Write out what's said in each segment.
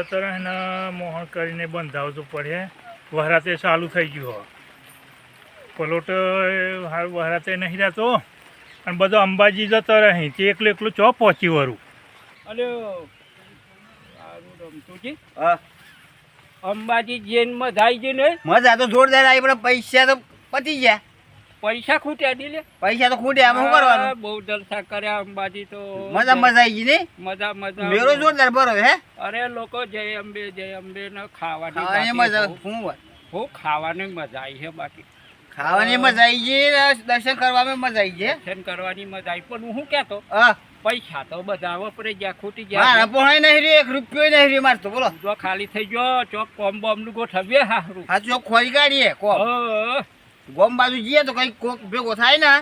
જતો રહે ને મોહન કરીને બંધાવતું પડે. વહરાતે ચાલુ થઈ ગયું હો પલોટ હારું વહરાતે નહીં રહેતો. અને બધો અંબાજી જતો રહે તે એકલું એકલું ચો પહોંચી વરું. અરે રમતુજી હા. અંબાજી જેનમાં જાય છે ને? મજા તો જોરદાર આવી પણ પૈસા તો પતી ગયા. પૈસા ખૂટ્યા દી પૈસા તો ખૂટ્યા આમાં શું કરવાનું? બહુ જલસા કર્યા અંબાજી તો મજા મજા આવી ગઈ ને? મજા મજા મેરો જોરદાર બરો હે? અરે લોકો જય અંબે જય અંબે ને ખાવાની મજા શું વાત? હું ખાવાની મજા આવી છે બાકી. ખાવાની મજા આવી ગઈ દર્શન કરવામાં મજા આવી ગઈ દર્શન કરવાની મજા આવી પણ હું કહેતો? હા. પૈસા તો બધા વપરાઈ ગયા ખૂટી મારા ગયા પોણાય નહીં રે એક રૂપિયો નહીં રહ્યો મારતો બોલો. જો ખાલી થઈ ગયો ચોક કોમ બોમનું ગોઠવીએ હા આ ચોક ખોરી કાઢીએ કોમ. હ, ગોમ બાજુ જઈએ તો કઈ કોક ભેગો થાય ને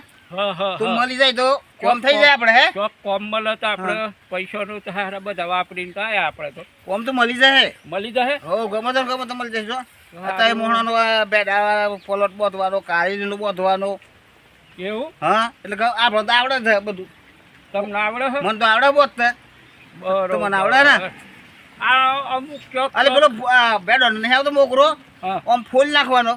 તો મળી જાય તો કોમ થઈ જાય આપણે હે? ચોક કોમ મળે તો આપણે પૈસાનું તો હારા બધા વાપરીને તો આયા આપણે તો. કોમ તો મળી જાય મળી જાય? હો ગમે તો ગમે તો મળી જશે અત્યારે મોહણાનો બેડા પલોટ બોધવાનો કાળીનું બોધવાનો. એવું? હા એટલે આપણે તો આવડે છે બધું. તમને આવડે છે? મને તો આવડે બોધતે બરોબર. તો મને આવડે ને? આ અમુક ચોક અલે પેલો બેડો નહીં આવતો મોકરો? આમ ફૂલ નાખવાનો.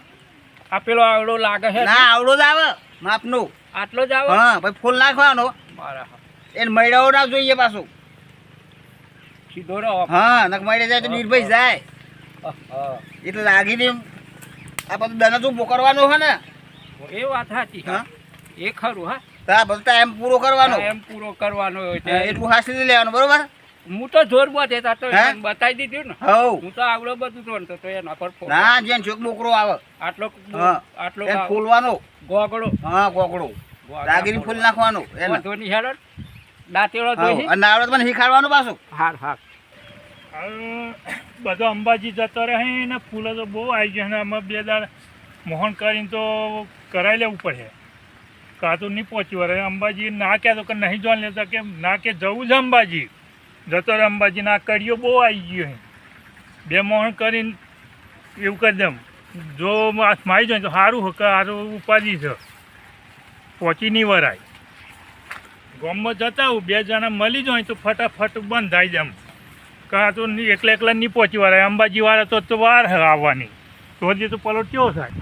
આ પેલો આવડો લાગે છે ના આવડો જ આવે. માપનું. આટલો જ આવે? હા ભાઈ ફૂલ નાખવાનો. બરાબર એને મૈડાઓ ના જોઈએ પાછું. સીધો રહો. હા નક મૈડે જાય તો નિર્ભય જાય. હા. એટલે લાગીને આ બધું દને તું કરવાનું હે ને? એ વાત સાચી. હા. એ ખરું હા. હા બધું ટાઈમ પૂરો કરવાનો. એમ પૂરો કરવાનો એટલું હાસી લેવાનું બરોબર? હું તો જોરમાં બોતે તો બતાવી દીધું ને. હું તો આવડો બધું જોણતો તો એના પર ના જેન આવે. આટલો આટલો ફૂલવાનો ગોગળો. હા લાગીને ફૂલ નાખવાનું એને. ધોની હેરણ દાંતેડો હવ. અને આવડે મને શીખાડવાનું પાછું. હાર હાર. બધો અંબાજી જતો રહે ને ફૂલો તો બહુ આવી ગયા ને આમાં બે દાડ મોહન કરીને તો કરાવી લેવું પડે. કાં તો નહીં પહોંચ્યું અંબાજી ના કે તો કે નહીં જોવા લેતા કે ના કે જવું છે અંબાજી. જતો રહે અંબાજીના કડીઓ બહુ આવી ગયો છે. બે મોહણ કરીને એવું કરી દેમ જો મારી જાય તો સારું હક સારું ઉપાધિ છે. પહોંચી નહીં વરાય. ગામમાં જતા હું બે જણા મળી જાય તો ફટાફટ બંધ થાય જેમ કાં તો એકલા એકલા નહીં પહોંચી વળાય અંબાજી વાળા તો તો વાર હે આવવાની. તો હજી તો પલોટ કેવો થાય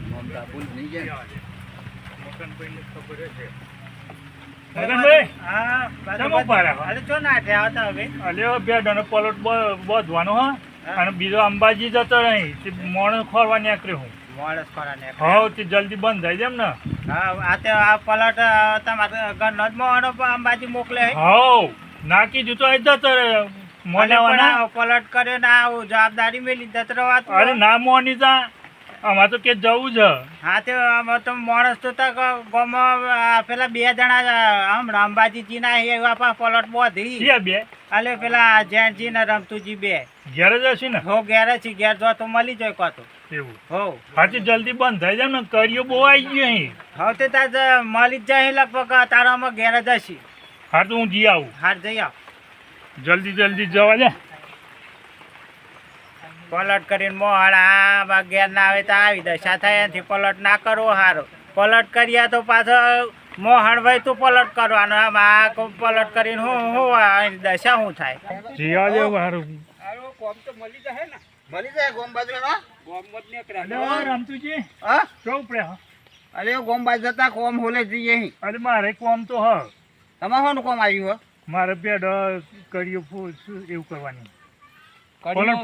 ખબર છે. અને બીજો અંબાજી જતો રહી મોણસ મોણ ખોરવા નીકળ્યો હું. મોડસ ખરા ને હવ તે જલ્દી બંધ થાય જેમ ને? હા આ તે આ પલટ તમારે ઘરનો જ મોહનો અંબાજી મોકલે હવ નાખી જતો અહીં જતો રહે મોનાવાના. પલટ કર્યો ને જવાબદારી મેલી જત અરે ના મોની તા આમાં તો કે જવું છે. હા તે અમારે તો માણસ તો ગામમાં પેલા બે જણા હમણાં અંબાજીજી ના એવા પા પલટ બોધી બે? અલે પેલા જૈનજી ને રમતુજી બે. ઘેર જ હશે ને? હો ઘેર છે ઘેર જો તો મળી જાય કોતો. એવું. હો. હાથી જલ્દી બંધ થઈ જાય ને કર્યો બહુ આવી ગયો અહીં. હવે તે તાર મળી જ જાય લગભગ તારામાં ઘેર જ હશે. હા તો હું જી આવું. હાર જઈ આવ. જલ્દી જલ્દી જવા દે. પલટ કરીને મોહળા ઘેર ના આવે તો આવી દશા થાય એનાથી પલટ ના કરવો સારો પલટ કર્યા તો પાછો મોહણ ભાઈ તું પલટ કરવાનો. આમ આ કો- પલટ કરીને હું હું એની દશા શું થાય? જી આવજે સારું કોમ તો મળી જશે ને મળી જાય ગોમ બાજુ ગોમ જ નીકળે અરે રમતુજી હા અરે ગોમ બાજુ જતા કોમ હોલે જઈએ અરે મારે કોમ તો હ. તમારે શું કોમ આવ્યું હો? મારે બેડ કર્યું એવું કરવાની. કર્યું. પલટ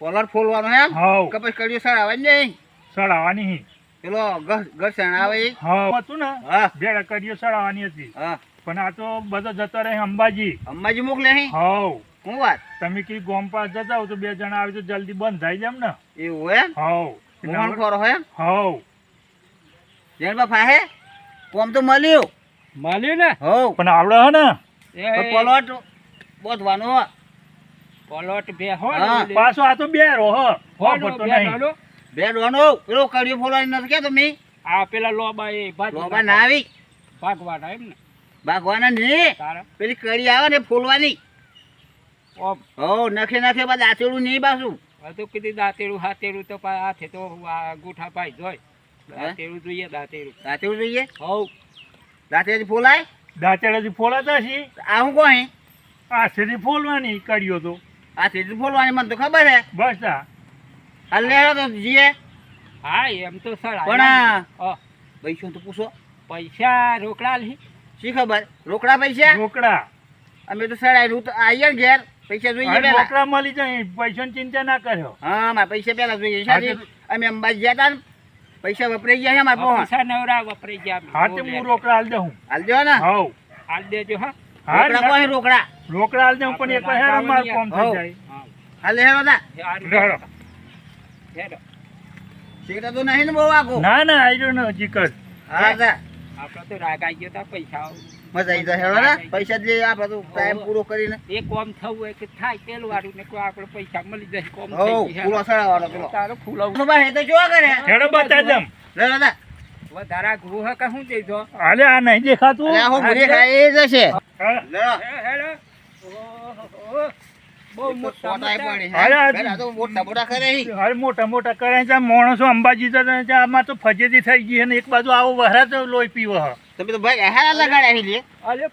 પલટ ફોલવાનો એમ? હાવ. કે પછી કડિયું સડાવે ને નહીં? સડાવવાની પેલો ઘર ઘર શણાવે હતું ને હા. કરીઓ સડાવવાની હતી. હા. પણ આ તો બધો જતો રહે અંબાજી. અંબાજી મોકલે અહીં હાવ. શું વાત? તમે કી ગોમ પાસ જતા હો તો બે જણા આવી તો જલ્દી બંધ થાય જેમ ને. એવું એમ? હોવ. મોહન ખોરો હો હાવ. જેણબા ફાહે? કોમ તો મળ્યું. મળ્યું ને? હો પણ આવડે હે ને. પલટ બોધવાનો હો. પલોટ બે હો પાછો આ તો બે રો હો હો પડતો નહીં. બે ડોનો પેલો કડિયો ફોલાઈ નથી કે તમે? આ પેલા લોબા એ લોબા ના આવી ભાગવાના એમ ને. ભાગવાના ને પેલી કડી આવે ને ફોલવાની. ઓ નખે નખે બા દાંતેડું નહીં બાસું આ તો કીધું દાંતેડું હાથેડું તો હાથે તો આ ગુઠા પાઈ જોય દાંતેડું જોઈએ દાંતેડું. દાંતેડું જોઈએ? હોવ. દાંતેડી ફોલાય? દાંતેડાથી ફોલાતા છી આ હું કોઈ આ ફોલવાની કર્યો તો? આ સીધું બોલવાની મને તો ખબર હે બસ આ. લેવા તો જીએ. હા એમ તો સર પણ પૈસા તો પૂછો. પૈસા રોકડા લી. શી ખબર? રોકડા પૈસા? રોકડા. અમે તો સર આવ્યું તો આવીએ ઘેર. પૈસા જોઈએ પેલા. રોકડા મળી જાય પૈસાની ચિંતા ના કર્યો. હા મારા પૈસા પેલા જોઈએ અમે અંબાજી ગયા તા ને. પૈસા વપરાઈ ગયા છે મારા પૈસા નવરા વપરાઈ ગયા. હા તે હું રોકડા હાલ દઉં. હાલ દેવો ને હવ હાલ દેજો હા. રોકડા કોઈ રોકડા? રોકડા હાલ દઉં પણ એક હેર મારું કામ થઈ જાય. હાલ લેવો તા હારું. લેવડો. હેડો. તો નહીં ને બહુ આગો ના ના આવ્યો ને હજી હા તા આપણે તો રાગ આવી ગયો તા પૈસા મજા આવી જાય હેડો ને પૈસા દે આપણે તો ટાઈમ પૂરો કરીને. એ કોમ થવું હોય કે થાય પેલું વાળું ને કોઈ આપણે પૈસા મળી જાય કોમ થઈ ગયું. પૂરો સડાવવાનો પેલો. તારો ફૂલો તો ભાઈ તો જો કરે. હેડો દમ વધારા ગૃહ કે શું દેજો અરે આ નહીં દેખાતું? અરે હું ભૂરી ખાઈ જશે હા. લેવો હેડો. ઓહો. બહુ મોટા મોટા. અરે કરે હી. અરે મોટા મોટા કરે છે માણસો અંબાજી આમાં તો ફજેતી થઈ ગઈ અને એક બાજુ આવો વહરા તો લોહી પીવો. તમે તો ભાઈ હા લગાડ્યા હી લે અલે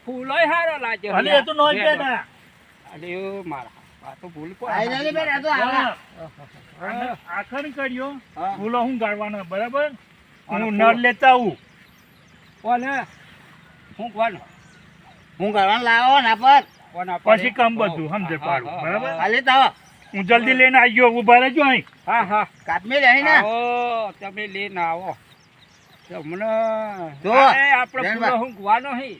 લાગે એ તો નો ઓ મારા આખણ કર્યો. ફૂલો હું ગાળવાનો બરાબર? હું નળ લેતા આવું. કોને? હું કોણ હું કરવાનું લાવો ના પર. પછી કામ બધું સમજે પાડું. બરાબર? હાલે તો હું જલ્દી લઈને આવી ગયો ઊભા રહેજો અહીં. હા હા. કાટમે રહી ને. ઓ તમે લઈને આવો. તમને જો, આપણે ધ્યાનમાં. ફૂલો ઊંઘવાનો હી.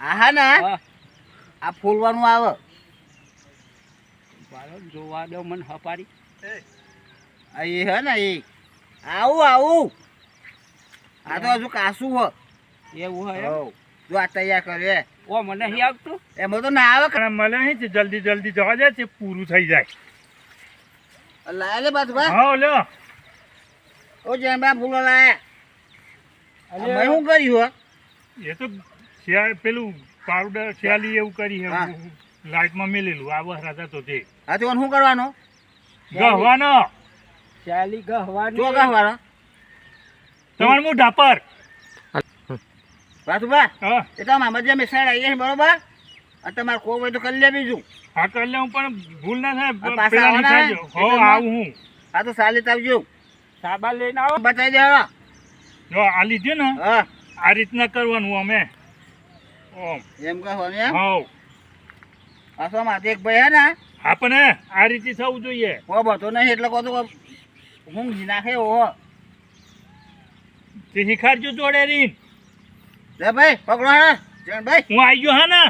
આહા ને. આ ફૂલવાનું આવે. જોવા દો મને હપારી. આ એ હે ને એ. આવું આવું. આ તો હજુ કાસું હો. એવું હોય. જો આ તૈયાર કરે ઓ મને નહીં આવતું? એમાં તો ના આવે અને મને અહીં જલ્દી જલ્દી જવા જાય તે પૂરું થઈ જાય. લાયા લે બાજુ ભાઈ હા લ્યો. ઓ જેમબા ફૂલો લાયા. અલે, મેં શું કર્યું હો? એ તો પેલું પાવડર શિયાળી એવું કરી લાઈટમાં મેલેલું આ વહરા તો તે. હા તો શું કરવાનો? ગહવાનો. શિયાળી ગહવાનો. જો ગહવાનો? તમારું મોઢા ઢાપર. હા. એ તો મામા જે મેસાડ આવી જાય બરોબર? આ તમારે કોઈ હોય તો કરી લે બીજું. હા કરી લે હું પણ ભૂલ ના થાય પાછા આવવાના હો? આવું હું. આ તો સાલી તાવજો સાબા લઈને આવો. બતાવી દે હવે. જો આ લીધે ને? હા. આ રીતના કરવાનું અમે. ઓમ. એમ કહો ને હા આ તો માથે એક ભાઈ હે ને? આપણે આ રીતે થવું જોઈએ. હો બતો નહીં એટલે કહો તો હું નાખે ઓહો. તે શીખાડજો જોડે રીન લે ભાઈ પકડો હે. જણ ભાઈ. હું આવી ગયો હા ને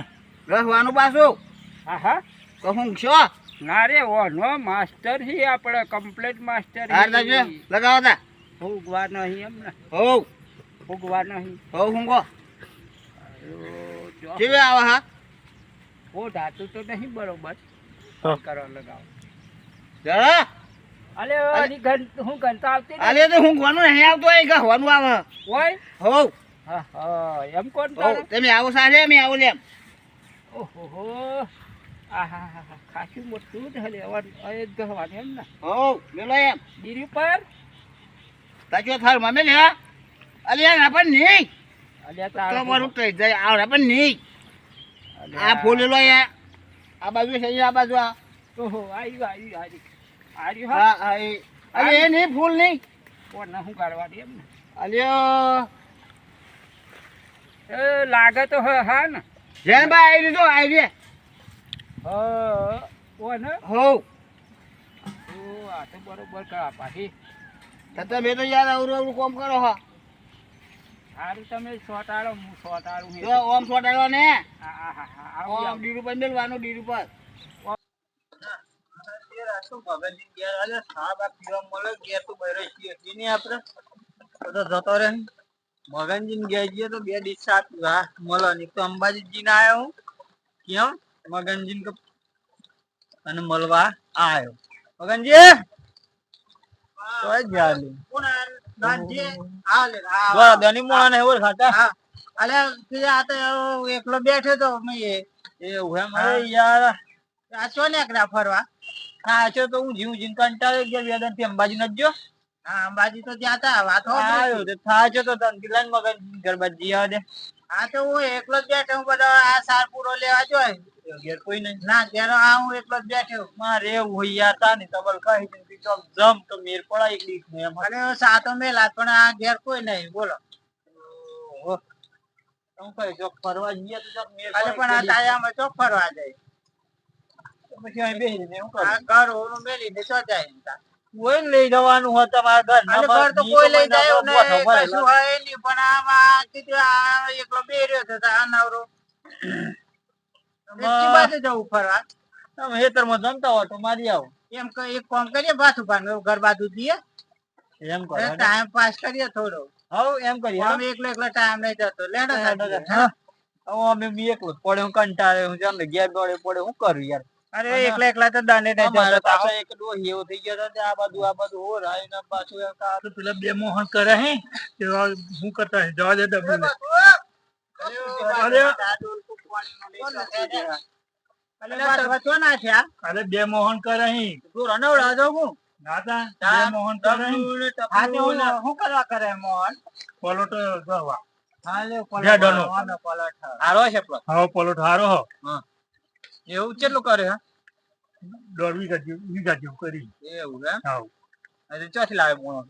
લસવાનું પાછું. હા હા તો હું છો? ના રે ઓનો માસ્ટર હી આપણે કમ્પ્લીટ માસ્ટર હાર દાજો લગાવો તા. ઉગવા નહીં એમ ને. હોવ ઉગવા નહીં. હો હું કહો. જો. કેવી આવે હા? ઓ ધાતુ તો નહીં બરોબર. હા. કરો લગાવો. જરા. અલે ઓલી ઘન હું ઘનતા આવતી અલે તો હું ગવાનું નહીં આવતો એ ગવાનું આવે. ઓય હો હા હા એમ કોણ તો તમે આવો સાથે મે આવો લેમ ઓહો આહા હા હા ખાસું મોટું જ હલે અય જ ગહવાનું એમ ને. હોવ મેલો એમ. દીરી પર તાજો થાર મમે લે અલ્યા આ પણ નહીં. અલ્યા તો મારું કહી જાય આવડે પણ નહીં. આ ફૂલ લો યા આ બાજુ છે આ બાજુ આ. ઓહો આઈ આઈ આવ્યું આવ્યું હા. હા એ અરે એ નહીં ફૂલ નહીં. કોણ હું કાઢવાની એમ ને અલ્યો. એ લાગે તો હ હા ને. જેમ બા આવી લીધો આવી રે. હ આ તો બરોબર કા પાછી. તમે તો યાર અવરું અવરું કોમ કરો હા. સારું તમે સોટાડો હું સોટાડું ઓમ છોટાડવા ને. હા હા હા ઓમ. ડીર ઉપર મેલવાનું ડીર ઉપર જતો મગનજી ગયા જઈએ તો બે ડીશ સાત ને તો અંબાજીજી ને આવ્યો કેમ મગનજી અને મળવા આવ્યો મગનજી ફરવા? હા ચો તો હું જીવ જીવ કંટાળી ગયા વેદનથી અંબાજી નજો હા અંબાજી તો ત્યાં તા વાત હો આયો તો થાચો તો ધનકીલાન મગન ગરબા જી દે. હા તો હું એકલો જ બેઠો હું બધો આ સાર પૂરો લેવા જોય ઘેર કોઈ નહીં. ના ઘેર આ હું એકલો જ બેઠો. મારે એવું હોય યાર ને તબલ કહી દે તો જમ તો મેર પડાય એક દીક ને અને સાતો મેલા પણ આ ઘેર કોઈ નહીં બોલો. હું કહે જો ફરવા જઈએ તો મેર પણ આ તાયામાં ચોક ફરવા જાય. પછી અહીં બેસીને એવું કરું. આ ઘર ઓલું મેલી દે ચો જાય કોઈ લઈ જવાનું હોય તમારા ઘર અને ઘર તો કોઈ લઈ જાય એવું કશું હોય. નહીં પણ આમાં કીધું આ એકલો બેર્યો તો આ નવરો એટલી બાજુ જવું ફરવા. તમે હેતરમાં જમતા હોય તો મારી આવો. એમ કે એક કામ કરીએ પાછું ભાંગે ઘર બાજુ દઈએ એમ કરો ટાઈમ પાસ કરીએ થોડો. હવ એમ કરીએ અમે એકલો એકલો ટાઈમ નહીં જતો. લેડો. હા. હવે અમે બી એકલો પડે હું કંટાળે હું જાણ ઘેર દોડે પડે હું કરું યાર. અરે એકલા એકલા તો દાંડે નહીં અમારે પાછો એક ડોહી એવો થઈ ગયો હતો આ બાજુ આ બાજુ હો રાય ને પાછું એમ કા- તો પેલા બે મોહન કરે હે. કે હું કરતા હે? જવા દે ડબલું અરે અરે બે મોહન કરે હે. તું રનવડા રાજો હું? ના તા બે મોહન કરે હે. હા કરવા કરે મોહન? પલોટ જવા. હા લે હારો છે પ્લસ હવે પલોટ હારો હો. એવું કેટલું કરે હે? દોઢ વીઘા જેવું વીઘા જેવું કરી. એવું હે. હા એટલે ચોથી લાવે મોણો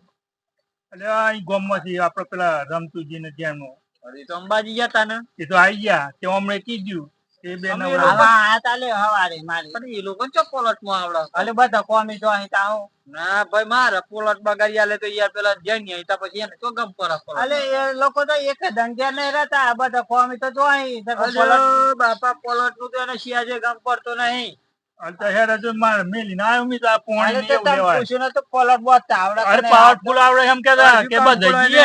એટલે અહીં ગામમાંથી આપણે પેલા રમતુજી ને ત્યાંનું. અરે તો અંબાજી ગયા તા ને. એ તો આવી ગયા. તે હમણાં કીધું એ બે નવરા. આવા આ હવારે મારી. પણ એ લોકો ચો પોલટમાં આવડા અલે બધા કોમી જો અહીં તાવ ના ભાઈ મારે પોલટ બગાડી આલે તો યાર પેલા જઈ નહીં તા પછી એને તો ગમ પર અલે એ લોકો તો એક ધંધે નહીં રહેતા આ બધા કોમી તો જો અહીં. બાપા પોલટનું તો એને શિયાજે ગમ પડતો નહીં. પાવરફુલ આવડે એમ કેતા કે અંબાજીજી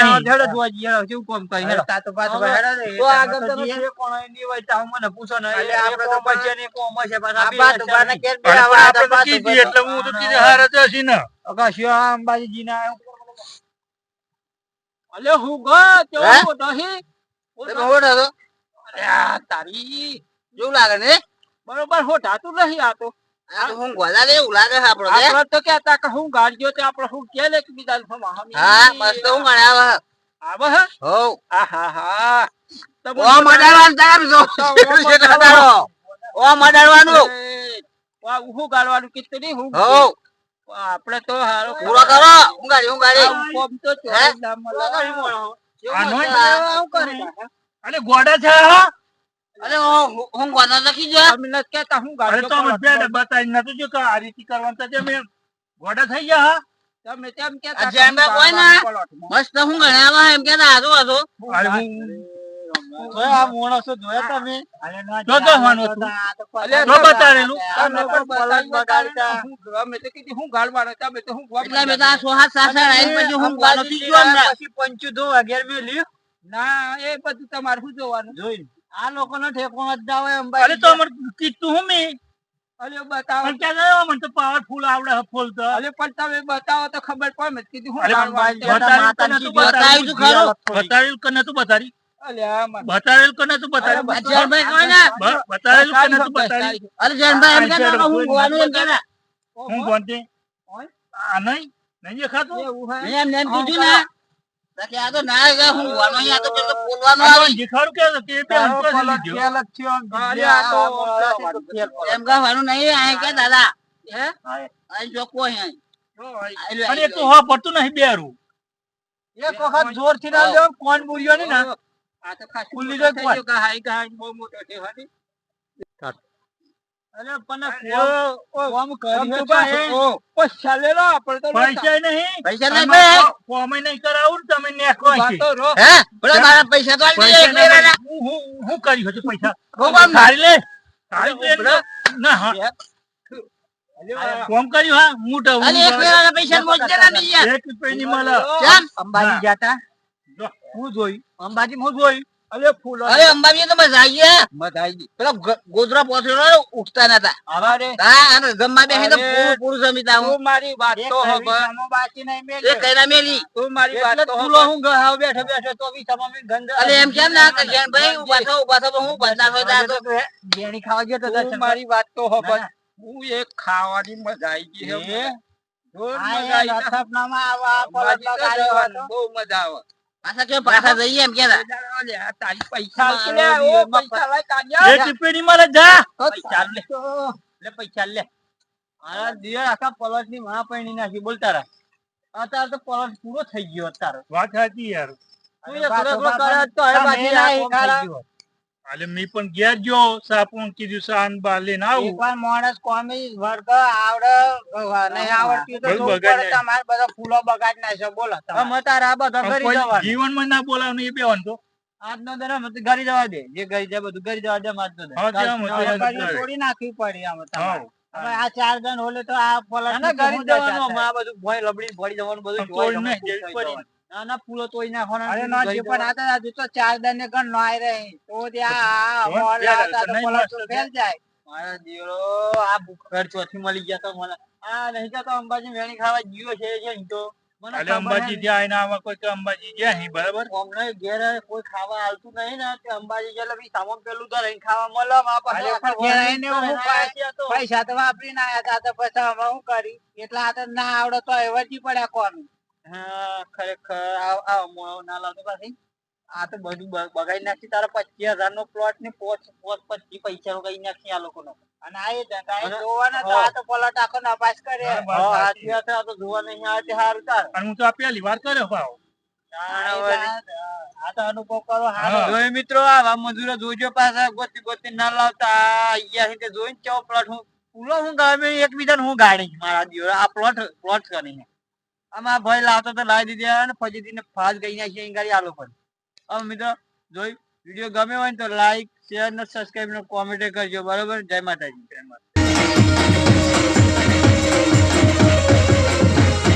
ના. અલે હું ગયો તારી જેવું લાગે ને? બરોબર હોટાતું નહીં આ તો. હું ગોલા રે એવું લાગે છે આપણો. આપણે તો કહેતા કે હું ગાડીઓ તે આપણો હું કે લે કે બીજા હમ હા મસ્ત હું ગણાવ આવે. હે. હોવ. આહા હા ઓ ઓમ તાર જો. ઓમ અડાડવાનું. વા હું ગાળવાનું કીધું નહીં હું હો આપણે તો હારો પૂરો કરો. હું ગાડી હું ગાડી કોમ તો ચોરી નામ દામ આનો હું કરે. અરે ગોડા છે હા. અરે હું હું ગોનો લખી જો તમે નથી કહેતા હું અરે ગાડીઓ તો અમે પલટમાં. બતાઈ બતાવી નતું જો કે આ રીતે કરવાનું તો તમે ગોડા થઈ ગયા હા તમે તેમ કહેતા આ જેમ હું કોઈ ના. મસ્ત હું ગણાવા એમ કેતા આજો આજો અરે હું જોયા માણસો જોયા તમે જો તો વાનું હતું. બતાડેલું. તમે તમે પણ પલટ બગાડતા. બગાડતા. અમે તો કીધું હું ગાળવાનો તમે તો હું ગોમ એટલે મેં તો આ સાસા આવીને પછી હું ગોનો થી ગયો પછી પંચું ધો અગિયાર મેં લ્યું ના એ બધું તમારે શું જોવાનું જોઈ આ લોકો નો ઠેકોણ જ ના હોય અંબાજી અરે તો અમર કીધું હું મેં. અલે બતાવો. પણ ક્યાં ગયો? મને તો પાવરફુલ આવડે હે ફૂલ તો. અલે પણ તમે બતાવો તો ખબર પડે મેં કીધું હું અરે છે. તો નતું બતાવ્યું તું ખરું. બતાવ્યું કે નતું બતાવી? અલે આ મને- બતાવેલું કે બતાવ્યું અરે કહો ને. બતાવેલું કે નતું બતાવ્યું અરે જયંતભાઈ એમ કહેતા હું ગોવાનું એમ કહેતા. હું ગોંતી આ નહીં? નહીં દેખાતું? એવું મેં એમને એમ કીધું ને. પડતું નહીં બેરું. એક વખત જોરથી ના લ્યો, કોણ બોલ્યો ને? આ તો ખાસું ખુલ્લી જાય થઈ ગયો કે હાઈ બહુ મોટો છે. અરે પણ કોમ કરી તો પૈસા આપણે પૈસા નહીં? પૈસા નહીં કરાવું તમે નેકો છે. વાતો રો. હે? બોલો મારા પૈસા તો. હું હું હું કર્યું પૈસા? હું કામ? લે. સારી લે ના હા. અરે કર્યું હા? હું તો એક લેવાના પૈસા મોજ દે નહીં યાર. એક રૂપિયાની મળે અંબાજી. હું જોઈ. અંબાજી હું જોઈ અરે ફૂલો અરે અંબાજી તો મજા આવી ગયા. મજા આવી ગઈ. પેલા ગ- ગોધરા પહોંચેલો ઉઠતા નતા હા અને જમવા બેસી તો. પૂરું પૂરું જમીતા હું. મારી વાત તો હવે એ કઈરા મેલી. તું મારી વાત તો ફૂલો હું ગહાવ બેઠો બેઠો તો બી તમામે ગંધ અરે એમ કેમ ના કરશે ભાઈ ઊભા થા ઊભા થા હું બંધા હોય તા તો જેણી ખાવા ગયો તો તું મારી વાત તો હવે હું એક ખાવાની મજા આવી ગઈ હે? બહુ મજા આવે. પાછા કે પાછા જઈએ એમ કે લે, આ તારી પૈસા લે, ઓ પૈસા લાય એ કાઢ્યા. મારે જા પૈસા લે લે પૈસા લે મારા દિયર આખા પલટની માં પૈણી નાખી બોલ તારા અત્યારે તો પલટ પૂરો થઈ ગયો અત્યારે વાત સાચી યાર તું એ કરે તો કરે તો હવે બાકી આ થઈ ગયું. એટલે મેં પણ ઘેર જો સાપુણ કીધું સાન બાર લઈને આવું. પણ માણસ કોમી વર્ગ આવડે નહીં આવડતી તો નાખ્યું. તમારે બધા ફૂલો બગાડ નાખશો બોલો તમે. આ બધા ઘરી જવા જવાનું. જીવનમાં ના બોલાવવાનું એ બેવાનું તો. આજનો દર મત ઘરી જવા દે જે ઘરી જાય બધું ઘરી જવા દે આમ આજનો દર. તોડી નાખવી પડી આમાં તમારે. હવે આ ચાર જણ હોલે તો આ પલટ ઘરી જવાનું આ બધું ભોય લબડી ભરી જવાનું બધું આમ જોવાય ના ના ફૂલો તોડી નાખવાના અરે નો જે પણ જવાનું. આ તો ચાર જણ ને ગણ નો આઈ તો ત્યાં આ જોન મોલ ફેલ તો નહીં પલટ મસ્ત ફેલ જાય. મારા દીવડો આ ભૂખડ ચોથી મળી ગયા તો મને. આ નહીં તો અંબાજી વેણી ખાવા ગયો છે જે તો મને અંબાજી નહીં. જ્યાં આવા કોઈ કે અંબાજી જ્યાં અહીં બરાબર? અમને ઘેર કોઈ ખાવા આવતું નહીં ને તે અંબાજી એટલે બી સામાન પેલું તો રહીને ખાવા મળે આ પાછું તો તો. પૈસા તો વાપરીને આયા તા તો પછી અમે શું કરી? એટલા હાથ ના આવડે તો એવજી પડ્યા કોમી હા ખરેખર. આ આ ના લાવતો પાછી આ તો બધું બગાડી નાખી તારા પચીસ હજાર નો પ્લોટ ને પોચ પોચ પચીસ પૈસા નો કઈ નાખી આ લોકો નો અને આ એ ધંધા જોવાના તો આ તો પલટ આખો નપાસ કરે. હા, આ તો જોવા નહીં આવે તે સારું તાર. અને હું તો આ પહેલી વાર કર્યો ભાવ. આ તો અનુભવ કરો હારો. મિત્રો આવા મજૂરો જોજો પાછા ગોતી ગોતી ના લાવતા. અહીંયા જોઈને ચો પ્લોટ હું પૂરો હું ગામે એકબીજા હું ગાડી મારા દિવસ આ પ્લોટ પ્લોટ કરીને. અમારા ભાઈ લાતો તો લાવી દીધી અને પછી ફજીતીને ફાજ ગઈ નાખી, અહીં ગાડી આલો પર હવે મિત્રો, જોઈ વીડિયો ગમે હોય તો લાઈક શેર ને સબસ્ક્રાઈબ ને કોમેન્ટ કરજો. બરોબર? જય માતાજી. જય માતા